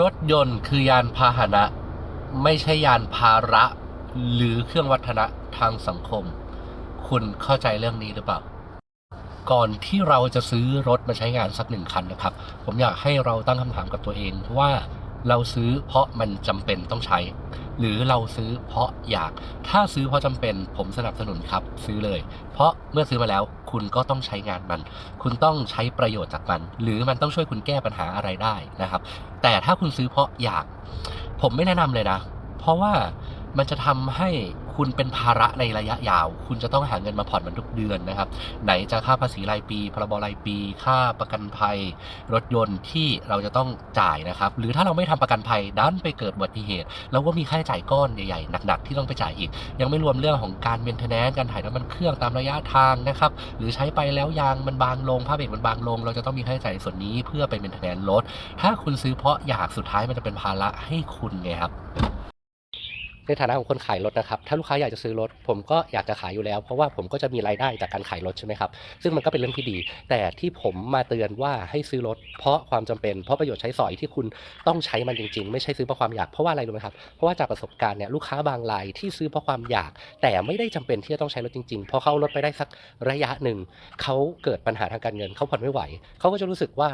รถยนต์คือยานพาหนะ ไม่ใช่ยานพาระ หรือเครื่องวัฒนะทางสังคม คุณเข้าใจเรื่องนี้หรือเปล่า ก่อนที่เราจะซื้อรถมาใช้งานสักหนึ่งคันนะครับ ผมอยากให้เราตั้งคำถามกับตัวเองว่าเราซื้อเพราะมันจำเป็นต้องใช้ หรือเราซื้อเพราะอยาก ถ้าซื้อเพราะจำเป็นผมสนับสนุนครับ ซื้อเลย เพราะเมื่อซื้อมาแล้วคุณก็ต้องใช้งานมัน คุณต้องใช้ประโยชน์จากมัน หรือมันต้องช่วยคุณแก้ปัญหาอะไรได้นะครับ แต่ถ้าคุณซื้อเพราะอยาก ผมไม่แนะนำเลยนะ เพราะว่ามันจะทำให้ คุณเป็นภาระในระยะยาว คุณจะต้องหาเงินมาผ่อนมันทุกเดือนนะครับ ไหนจะค่าภาษีรายปี พรบรายปี ค่าประกันภัย รถยนต์ที่เราจะต้องจ่ายนะครับ หรือถ้าเราไม่ทำประกันภัยดันไปเกิดอุบัติเหตุเราก็มีค่าใช้จ่ายก้อนใหญ่ๆหนักๆที่ต้องไปจ่ายอีก ยังไม่รวมเรื่องของการเมนเทนแนนการถ่ายน้ำมันเครื่องตามระยะทางนะครับ หรือใช้ไปแล้วยางมันบางลงผ้าเบรกมันบางลง เราจะต้องมีค่าใช้จ่ายส่วนนี้เพื่อไปเมนเทนแนนรถ ถ้าคุณซื้อเพราะอยากสุดท้ายมันจะเป็นภาระให้คุณไงครับ ในฐานะของคนขายรถนะครับ ถ้าลูกค้าอยากจะซื้อรถ ผมก็อยากจะขายอยู่แล้ว เพราะว่าผมก็จะมีรายได้จากการขายรถใช่ไหมครับ ซึ่งมันก็เป็นเรื่องที่ดี แต่ที่ผมมาเตือนว่าให้ซื้อรถ เพราะความจำเป็น เพราะประโยชน์ใช้สอยที่คุณต้องใช้มันจริง ๆ ไม่ใช่ซื้อเพราะความอยาก เพราะว่าอะไรรู้ไหมครับ เพราะว่าจากประสบการณ์เนี่ยลูกค้าบางรายที่ซื้อเพราะความอยาก แต่ไม่ได้จำเป็นที่จะต้องใช้รถจริงๆ พอเขาเอารถไปได้สักระยะหนึ่งเขาเกิดปัญหาทางการเงินเขาผ่อนไม่ไหว เขาก็จะรู้สึกว่า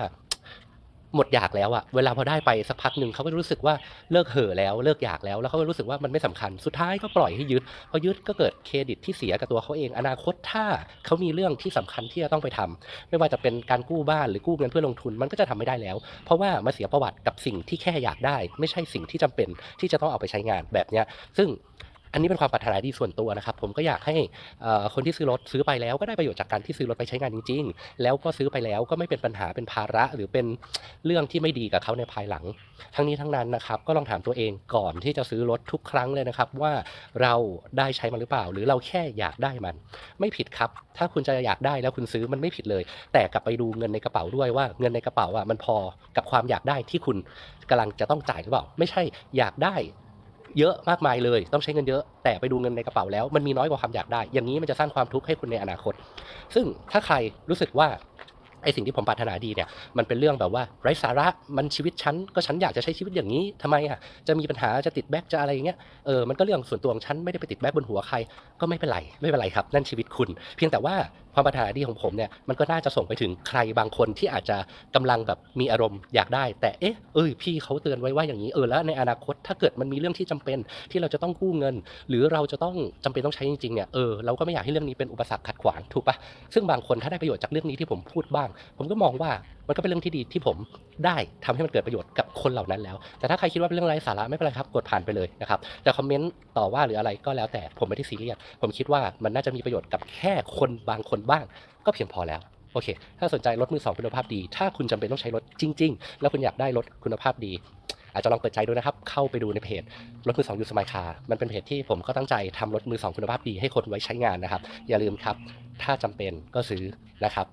หมดอยากแล้วอะเวลาพอได้ไปสักพักหนึ่งเขาก็รู้สึกว่าเลิกเห่อแล้วเลิกอยากแล้ว แล้วเขาก็รู้สึกว่ามันไม่สำคัญสุดท้ายก็ปล่อยให้ยึดพอยึดก็เกิดเครดิตที่เสียกับตัวเขาเอง อนาคตถ้าเขามีเรื่องที่สำคัญที่จะต้องไปทำไม่ว่าจะเป็นการกู้บ้านหรือกู้เงินเพื่อลงทุนมันก็จะทำไม่ได้แล้ว เพราะว่ามาเสียประวัติกับสิ่งที่แค่อยากได้ ไม่ใช่สิ่งที่จำเป็นที่จะต้องเอาไปใช้งานแบบเนี้ยซึ่ง อันนี้เป็นความปรารถนาดีส่วนตัวนะครับ ผมก็อยากให้คนที่ซื้อรถซื้อไปแล้วก็ได้ประโยชน์จากการที่ซื้อรถไปใช้งานจริง ๆ แล้วก็ซื้อไปแล้วก็ไม่เป็นปัญหาเป็นภาระหรือเป็นเรื่องที่ไม่ดีกับเขาในภายหลัง ทั้งนี้ทั้งนั้นนะครับ ก็ลองถามตัวเองก่อนที่จะซื้อรถทุกครั้งเลยนะครับ ว่าเราได้ใช้มันหรือเปล่า หรือเราแค่อยากได้มัน ไม่ผิดครับ ถ้าคุณจะอยากได้แล้วคุณซื้อมันไม่ผิดเลย แต่กลับไปดูเงินในกระเป๋าด้วยว่าเงินในกระเป๋าอะมันพอกับความอยากได้ที่คุณกำลังจะต้องจ่ายหรือเปล่า ไม่ใช่อยากได้ เยอะมากมายเลย ต้องใช้เงินเยอะ แต่ไปดูเงินในกระเป๋าแล้วมันมีน้อยกว่าความอยากได้ อย่างนี้มันจะสร้างความทุกข์ให้คุณในอนาคต ซึ่งถ้าใครรู้สึกว่าไอสิ่งที่ผมปรารถนาดีเนี่ยมันเป็นเรื่องแบบว่าไร้สาระมันชีวิตฉันก็ฉันอยากจะใช้ชีวิตอย่างนี้ทำไมอะจะมีปัญหาจะติดแบ็กจะอะไรอย่างเงี้ยเออมันก็เรื่องส่วนตัวของฉันไม่ได้ไปติดแบ็กบนหัวใครก็ไม่เป็นไรไม่เป็นไรครับ นั่นชีวิตคุณ เพียงแต่ว่าความปรารถนาดีของผมเนี่ยมันก็น่าจะส่งไปถึงใครบางคนที่อาจจะกำลังแบบมีอารมณ์อยากได้ แต่เอ๊ะเอ้ยพี่เขาเตือนไว้ว่าอย่างนี้เออแล้วในอนาคตถ้าเกิดมันมีเรื่องที่จำเป็นที่เราจะต้องกู้เงิน หรือเราจะต้องจำเป็นต้องใช้จริงๆเนี่ยเออเราก็ไม่อยากให้เรื่องนี้เป็นอุปสรรคขัดขวางถูกปะซึ่งบางคนถ้าได้ประโยชน์จากเรื่องนี้ที่ผมพูดบ้าง ผมก็มองว่ามันก็เป็นเรื่องที่ดีที่ผมได้ทำให้มันเกิดประโยชน์กับคนเหล่านั้นแล้ว แต่ถ้าใครคิดว่าเป็นเรื่องไร้สาระไม่เป็นไรครับกดผ่านไปเลยนะครับจะคอมเมนต์ต่อว่าหรืออะไรก็แล้วแต่ผมไม่ได้ซีเรียสผมคิดว่ามันน่าจะมีประโยชน์กับแค่คนบางคนบ้าง ก็เพียงพอแล้วโอเค ถ้าสนใจรถมือสองคุณภาพดี ถ้าคุณจำเป็นต้องใช้รถจริง ๆ แล้วคุณอยากได้รถคุณภาพดี อาจจะลองเปิดใจดูนะครับ เข้าไปดูในเพจรถมือสองยูสมายคามันเป็นเพจที่ผมก็ตั้งใจทำรถมือสองคุณภาพดีให้คนไว้ใช้งานนะครับ อย่าลืมครับ ถ้าจำเป็นก็ซื้อนะครับ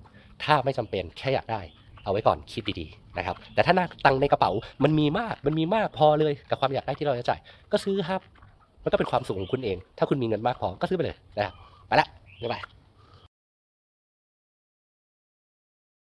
ถ้าไม่จำเป็นแค่อยากได้ เอาไว้ก่อนคิดดีๆนะครับ แต่ถ้าหน้าตังในกระเป๋ามันมีมาก มันมีมากพอเลยกับความอยากได้ที่เราจะจ่าย ก็ซื้อครับ มันก็เป็นความสุขของคุณเอง ถ้าคุณมีเงินมากพอก็ซื้อไปเลยนะครับ ไปละบ๊ายบาย